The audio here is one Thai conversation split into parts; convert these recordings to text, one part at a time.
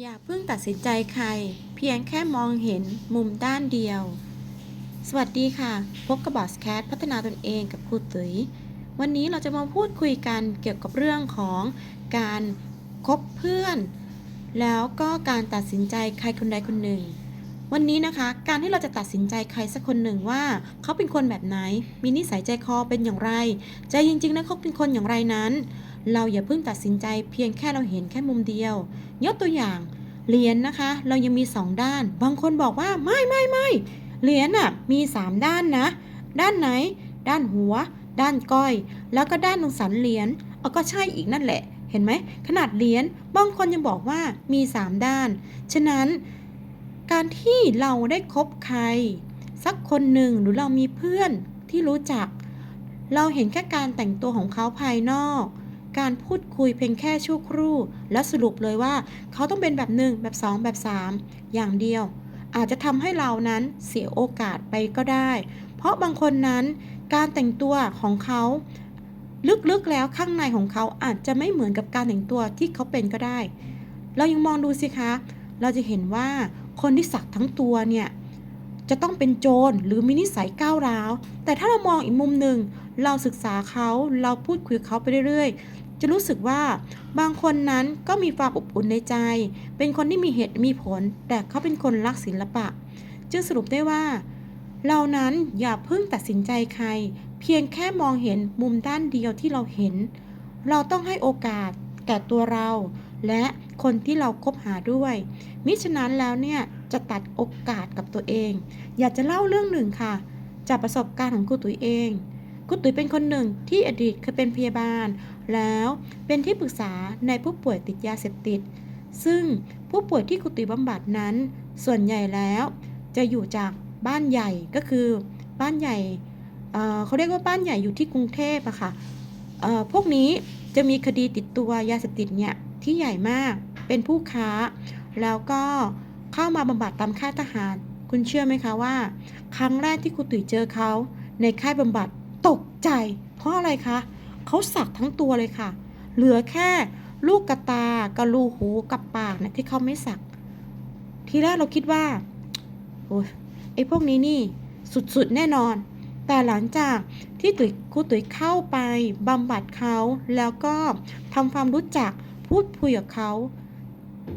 อย่าเพิ่งตัดสินใจใคร เพียงแค่มองเห็นมุมด้านเดียว สวัสดีค่ะ พบกับบอสแคทพัฒนาตนเองกับครูตุ๋ย วันนี้เราจะมาพูดคุยกันเกี่ยวกับเรื่องของการคบเพื่อน แล้วก็การตัดสินใจใครคนใดคนหนึ่ง วันนี้นะคะ การที่เราจะตัดสินใจใครสักคนหนึ่งว่าเขาเป็นคนแบบไหน มีนิสัยใจคอเป็นอย่างไร ใจจริงๆแล้วเขาเป็นคนอย่างไรนั้น เราอย่าเพิ่งตัดสินใจเพียงแค่เราเห็นแค่มุมเดียวยกตัวอย่างเหรียญนะคะ เรายังมีสองด้าน บางคนบอกว่าไม่ไม่ไม่เหรียญน่ะมีสามด้านนะ ด้านไหน ด้านหัว ด้านก้อย แล้วก็ด้านตรงสันเหรียญเอาก็ใช่อีกนั่นแหละ เห็นไหมขนาดเหรียญบางคนยังบอกว่ามีสามด้าน ฉะนั้น การที่เราได้คบใคร สักคนหนึ่งหรือเรามีเพื่อนที่รู้จัก เราเห็นแค่การแต่งตัวของเขาภายนอก การพูดคุยเพียงแค่ชั่วครู่ แล้วสรุปเลยว่า เขาต้องเป็นแบบหนึ่งแบบสองแบบสามอย่างเดียว อาจจะทำให้เรานั้นเสียโอกาสไปก็ได้ เพราะบางคนนั้นการแต่งตัวของเขาลึกๆแล้วข้างในของเขาอาจจะไม่เหมือนกับการแต่งตัวที่เขาเป็นก็ได้ เรายังมองดูสิคะ เราจะเห็นว่า คนที่สักทั้งตัวเนี่ยจะต้องเป็นโจรหรือมีนิสัยก้าวร้าว แต่ถ้าเรามองอีกมุมหนึ่ง เราศึกษาเขาเราพูดคุยกับเขาไปเรื่อยๆ จะรู้สึกว่าบางคนนั้นก็มีความอบอุ่นในใจ เป็นคนที่มีเหตุมีผล แต่เขาเป็นคนรักศิลปะ จึงสรุปได้ว่า เรานั้นอย่าเพิ่งตัดสินใจใคร เพียงแค่มองเห็นมุมด้านเดียวที่เราเห็น เราต้องให้โอกาสแก่ตัวเรา และ คนที่เราคบหาด้วย มิฉะนั้นแล้วเนี่ยจะตัดโอกาสกับตัวเอง อยากจะเล่าเรื่องหนึ่งค่ะ จากประสบการณ์ของครูตุ๋ยเองครูตุ๋ยเป็นคนหนึ่งที่อดีตเคยเป็นพยาบาล แล้วเป็นที่ปรึกษาในผู้ป่วยติดยาเสพติด ซึ่งผู้ป่วยที่ครูตุ๋ยบำบัดนั้น ส่วนใหญ่แล้ว จะอยู่จากบ้านใหญ่ก็คือบ้านใหญ่เอ่อเขาเรียกว่าบ้านใหญ่อยู่ที่กรุงเทพอะค่ะพวกนี้จะมีคดีติดตัวยาเสพติดเนี่ยที่ใหญ่มาก เป็นผู้ค้า แล้วก็เข้ามาบำบัดตามค่ายทหาร คุณเชื่อไหมคะว่า ครั้งแรกที่ครูตุ๋ยเจอเขาในค่ายบำบัดตกใจ เพราะอะไรคะเขาสักทั้งตัวเลยค่ะ เหลือแค่ลูกกระตากระลูหูกับปากเนี่ยที่เขาไม่สัก ทีแรกเราคิดว่าโอ้ยไอ้พวกนี้นี่สุดๆแน่นอน แต่หลังจากที่ตุ๋ยครูตุ๋ยเข้าไปบำบัดเขาแล้วก็ทำความรู้จักพูดคุยกับเขา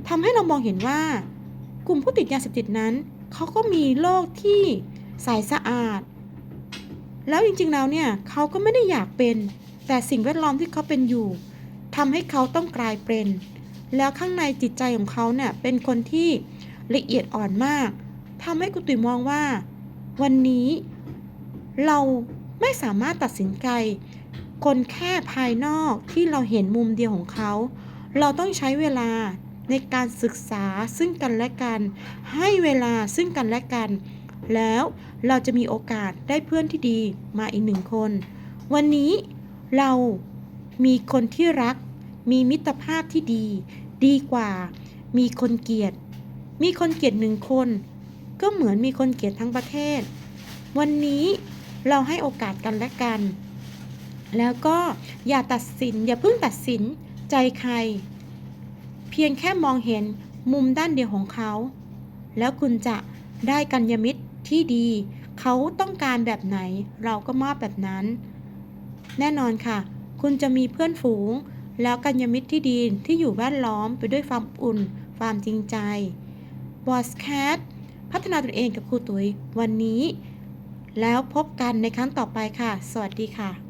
ทำให้เรามองเห็นว่า กลุ่มผู้ติดยาเสพติดนั้น เขาก็มีโลกที่ใสสะอาด แล้วจริงๆแล้วเนี่ยเขาก็ไม่ได้อยากเป็น แต่สิ่งแวดล้อมที่เขาเป็นอยู่ทำให้เขาต้องกลายเป็น แล้วข้างในจิตใจของเขาเนี่ยเป็นคนที่ละเอียดอ่อนมากทำให้กุติมองว่า วันนี้เราไม่สามารถตัดสินใจคนแค่ภายนอกที่เราเห็นมุมเดียวของเขา เราต้องใช้เวลา ในการศึกษาซึ่งกันและกัน ให้เวลาซึ่งกันและกัน แล้วเราจะมีโอกาสได้เพื่อนที่ดีมาอีกหนึ่งคน วันนี้เรามีคนที่รัก มีมิตรภาพที่ดี ดีกว่า มีคนเกลียด มีคนเกลียดหนึ่งคน ก็เหมือนมีคนเกลียดทั้งประเทศ วันนี้เราให้โอกาสกันและกัน แล้วก็อย่าตัดสิน อย่าเพิ่งตัดสินใจใคร พียงแค่มองเห็นมุมด้านเดียวของเขา แล้วคุณจะได้กัญญมิตรที่ดี เขาต้องการแบบไหนเราก็มอบแบบนั้น แน่นอนค่ะ คุณจะมีเพื่อนฝูง แล้วกัญญมิตรที่ดีที่อยู่แวดล้อมไปด้วยความอุ่น ความจริงใจบอสแคทพัฒนาตนเองกับครูตุ๋ยวันนี้ แล้วพบกันในครั้งต่อไปค่ะ สวัสดีค่ะ